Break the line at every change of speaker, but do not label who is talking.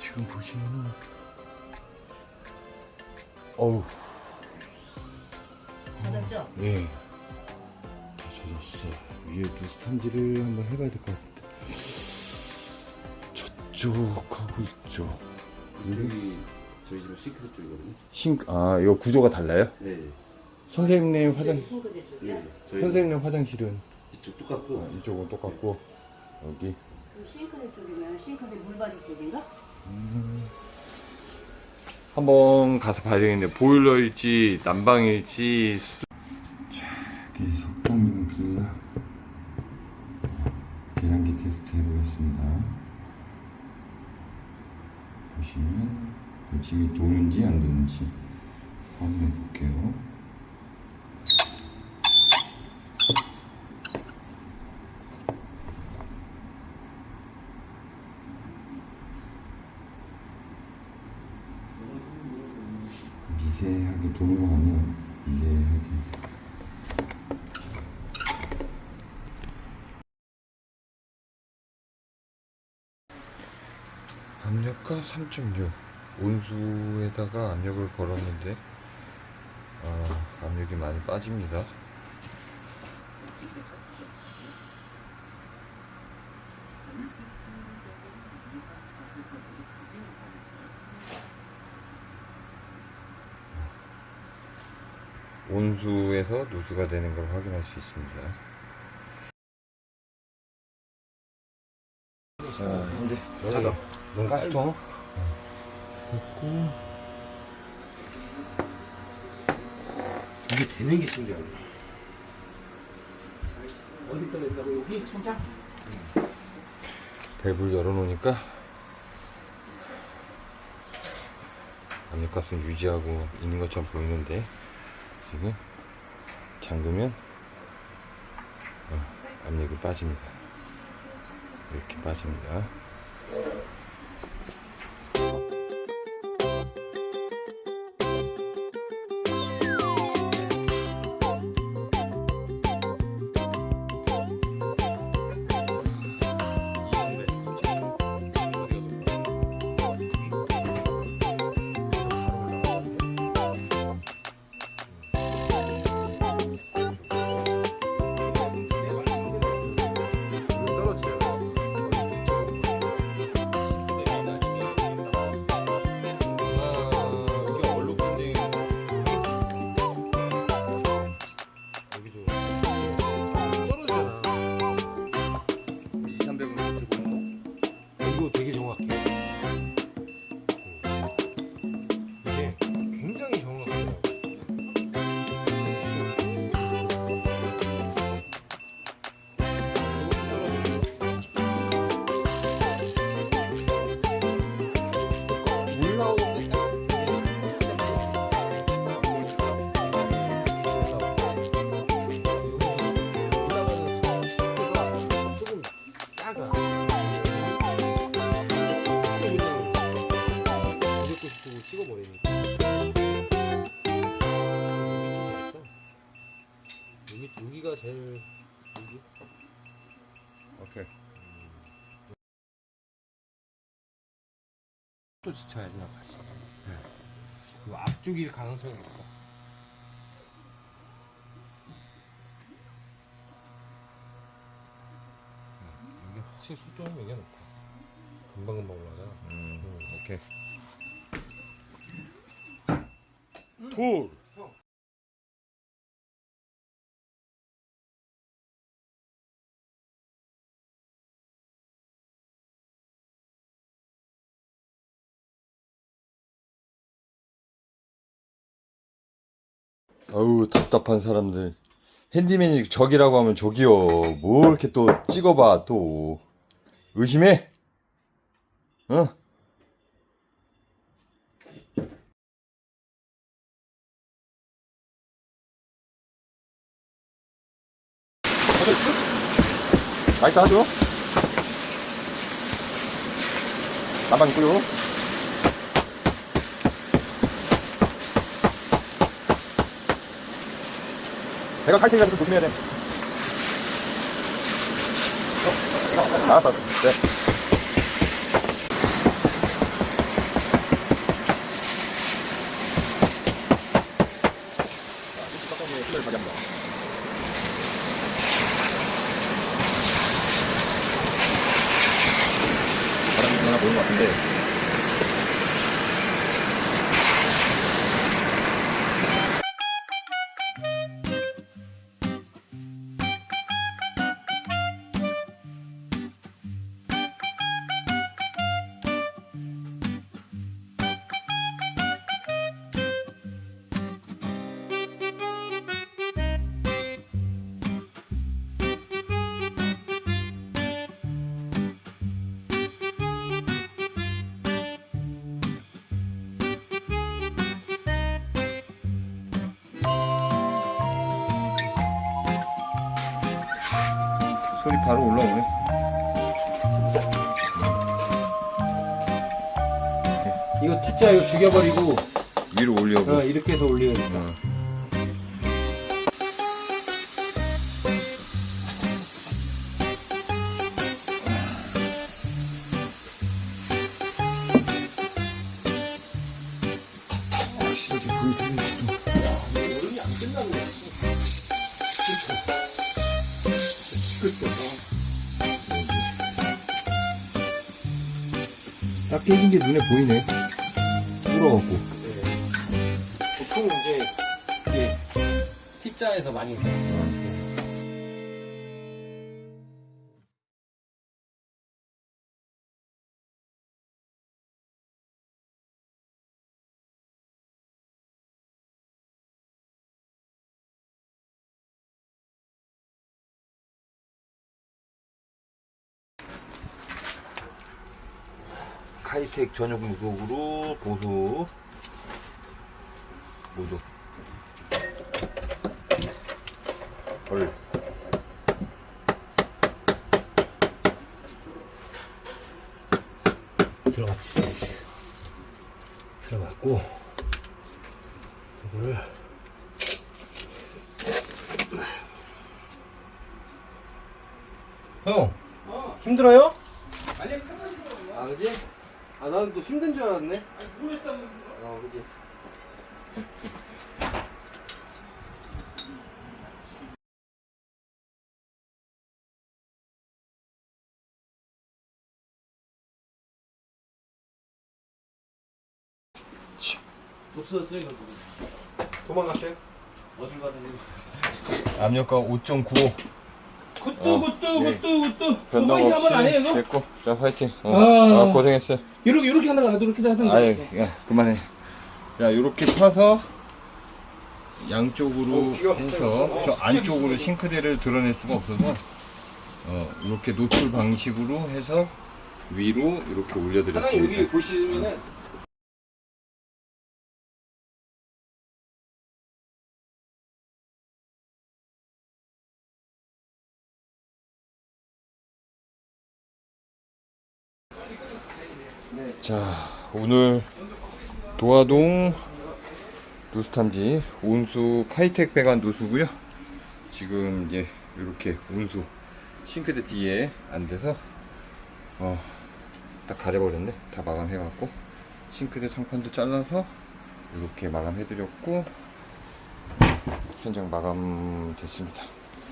지금 보시면은 어우
젖었죠?
예. 다 젖었어. 위에 누스탄지를 한번 해봐야 될 것 같은데. 저쪽하고 있죠.
여기 저희 집은 싱크대 쪽이거든요.
싱, 아, 이거 구조가 달라요?
네.
선생님 화장,
싱크대 쪽이야?
예. 저희
선생님 화장실은
이쪽 똑같고
어, 이쪽은 똑같고, 여기.
그럼 싱크대 쪽이면 싱크대 물받이 쪽인가?
한번 가서 봐야 되겠는데, 보일러일지, 난방일지, 수도. 자, 여기 석정용 빌라. 계량기 테스트 해보겠습니다. 보시면, 열심히 도는지 안 도는지 확인해 볼게요. 도는 거 같네요. 미세하게. 압력가 3.6 온수에다가 압력을 걸었는데 아, 압력이 많이 빠집니다. 온수에서 누수가 되는 걸 확인할 수 있습니다. 자, 근데
닫아.
뭔가 스톤?
이게 되는 게 신기하네.
어디 떨어진다고 여기 천장?
밸브를 열어놓으니까 압력값은 유지하고 있는 것처럼 보이는데 지금 잠그면 어, 압력이 빠집니다. 이렇게 빠집니다.
되 여기 여기가 제일 여기
오케이.
또 지쳐야지 나가지. 그 앞쪽일 가능성이 높다. 이게 확실히 속도는 여기가 높다. 금방 금방 올라가잖아.
음, 오케이. 돌. 어우 답답한 사람들. 핸디맨이 적이라고 하면 적이요. 뭐 이렇게 또 찍어봐 또. 의심해? 어? 나이스 하죠? 나방 있고요 내가 칼 테니까 좀 조심해야 돼. 어, 알았어. 그래. 네. 바람이 하나 보는 것 같은데 소리 바로 올라오네.
이거 T자 이거 죽여버리고
위로 올려고.
어, 이렇게 해서 올려야겠다.
어. 깨진 게 눈에 보이네. 불어갖고.
보통 이제 이게 T자에서 많이
카이텍 전용 무속으로 보수 모두 벌
들어갔지. 들어갔고 이거를 형 힘들어요?
아니
아 그지? 아 나는 또 힘든 줄 알았네.
모르겠다고
어 그지?
없어졌어요 이거
도망갔어요? 어딜 가든지 모르겠어요.
압력가 5.95
굿뚜
어,
굿뚜
예.
굿뚜 굿뚜
변동
이거 한번 안 해요
없이
이거?
됐고 자 화이팅 어.
아.
아, 고생했어요
이렇게 이렇게 하다가 이렇게 하던가
아유 야 그만해 자 요렇게 펴서 양쪽으로
어.
해서 저 안쪽으로 싱크대를 드러낼 수가 없어서 어 이렇게 노출 방식으로 해서 위로 이렇게
하나님 여기
올려드렸습니다
보시면은
자 오늘 도화동 누수탐지 온수 카이텍 배관 누수고요. 지금 이제 이렇게 온수 싱크대 뒤에 앉아서 어, 딱 가려버렸네. 다 마감해 갖고 싱크대 상판도 잘라서 이렇게 마감해 드렸고 현장 마감 됐습니다